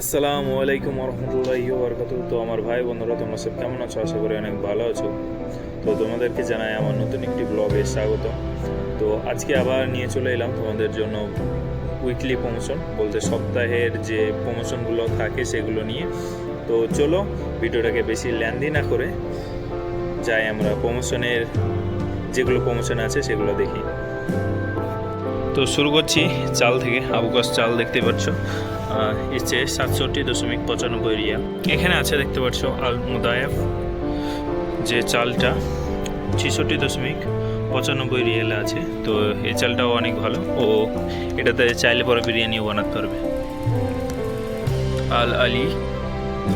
আসসালামু আলাইকুম রহমতুল্লাহি বরকাত তো আমার ভাই বন্ধুরা, তোমরা সব কেমন আছো? আশা করি অনেক ভালো আছো। তো তোমাদেরকে জানাই আমার নতুন একটি ব্লগে স্বাগত। তো আজকে আবার নিয়ে চলে এলাম তোমাদের জন্য উইকলি প্রমোশন বলতে সপ্তাহের যে প্রমোশনগুলো থাকে সেগুলো নিয়ে। তো চলো ভিডিওটাকে বেশি ল্যান্দি না করে যাই আমরা প্রমোশনের যেগুলো প্রমোশন আছে সেগুলো দেখি। তো শুরু করছি চাল থেকে আবুকাস চাল দেখতে পাচ্ছ। ইচ্ছে সাতষট্টি দশমিক পঁচানব্বই রিয়াল। এখানে আছে দেখতে পাচ্ছ আল মুদায়েফ, যে চালটা ছেষট্টি দশমিক পঁচানব্বই রিয়ালে আছে। তো এই চালটাও অনেক ভালো। ও এটাতে চাইলে পরে বিরিয়ানিও বানাতে পারবে। আল আলি,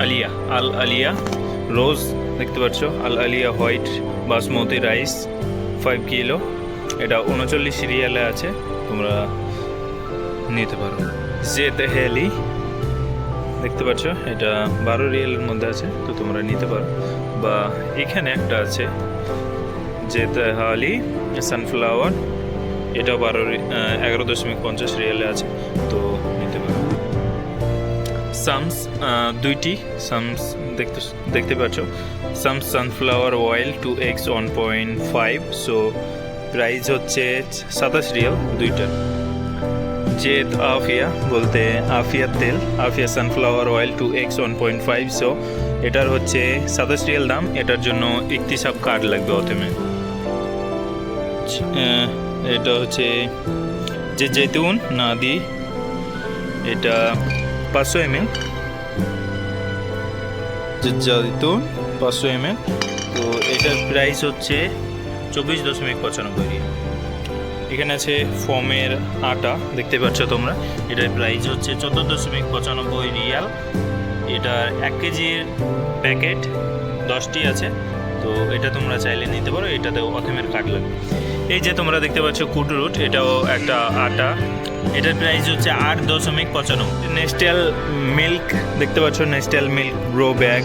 আলিয়া, আল আলিয়া রোজ দেখতে পাচ্ছ। Al Aliya white basmati rice five kilo. এটা উনচল্লিশ রিয়ালে আছে। তোমরা নিতে পারো। জেতে হেলি। দেখতে পাচ্ছ, এটা বারো রিয়েলের মধ্যে আছে, তো তোমরা নিতে পারো। বা এখানে একটা আছে জেতে হালি, সানফ্লাওয়ার এটা বারো এগারো দশমিক পঞ্চাশ রিয়েলে আছে, তো নিতে পারো। সামস দুইটি, সামস, দেখতে দেখতে পাচ্ছ, Shams sunflower oil two X one point five, so price হচ্ছে সাতাশ রিয়াল দুইটা জেদ আফিয়া বলতে আফিয়া তেল, Afia sunflower oil two X one point five so এটার হচ্ছে সাতাশ রিয়াল দাম, এটার জন্য ইকতিসাব কার্ড লাগবে অথমে। এটা হচ্ছে যে জৈতুন, না দি, এটা পাঁচশো এম এল জৈতুন, পাঁচশো এম তো এটার প্রাইস হচ্ছে চব্বিশ দশমিক পঁচানব্বই রিয়াল। এখানে আছে ফর্মের আটা, দেখতে পাচ্ছ তোমরা। এটার প্রাইস হচ্ছে চোদ্দ দশমিক পঁচানব্বই রিয়াল। এটার এক কেজির প্যাকেট দশটি আছে। তো এটা তোমরা চাইলে নিতে পারো এটাতে অথেমের কাট লাগবে। এই যে তোমরা দেখতে পাচ্ছ কুটরুট, এটাও একটা আটা। এটার প্রাইস হচ্ছে আট দশমিক পঁচানব্বই। নেস্টেল মিল্ক দেখতে পাচ্ছ Nestle milk grow bag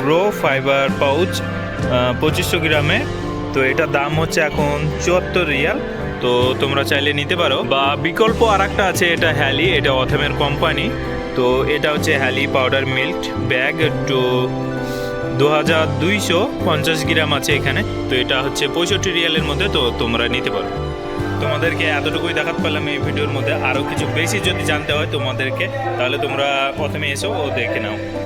grow fiber pouch পঁচিশশো গ্রামে। তো এটার দাম হচ্ছে এখন চুয়াত্তর রিয়াল। তো তোমরা চাইলে নিতে পারো। বা বিকল্প আর আছে, এটা হ্যালি, এটা অথমের কোম্পানি। তো এটা হচ্ছে হ্যালি পাউডার মিল্ক ব্যাগ টু দু হাজার দুইশো পঞ্চাশ গ্রাম আছে এখানে। তো এটা হচ্ছে পঁয়ষট্টি রিয়ালের মধ্যে, তো তোমরা নিতে পারো। তোমাদেরকে এতটুকুই দেখাতে পারলাম এই ভিডিওর মধ্যে। আরও কিছু বেশি যদি জানতে হয় তোমাদেরকে, তাহলে তোমরা প্রথমে এসো ও দেখে নাও।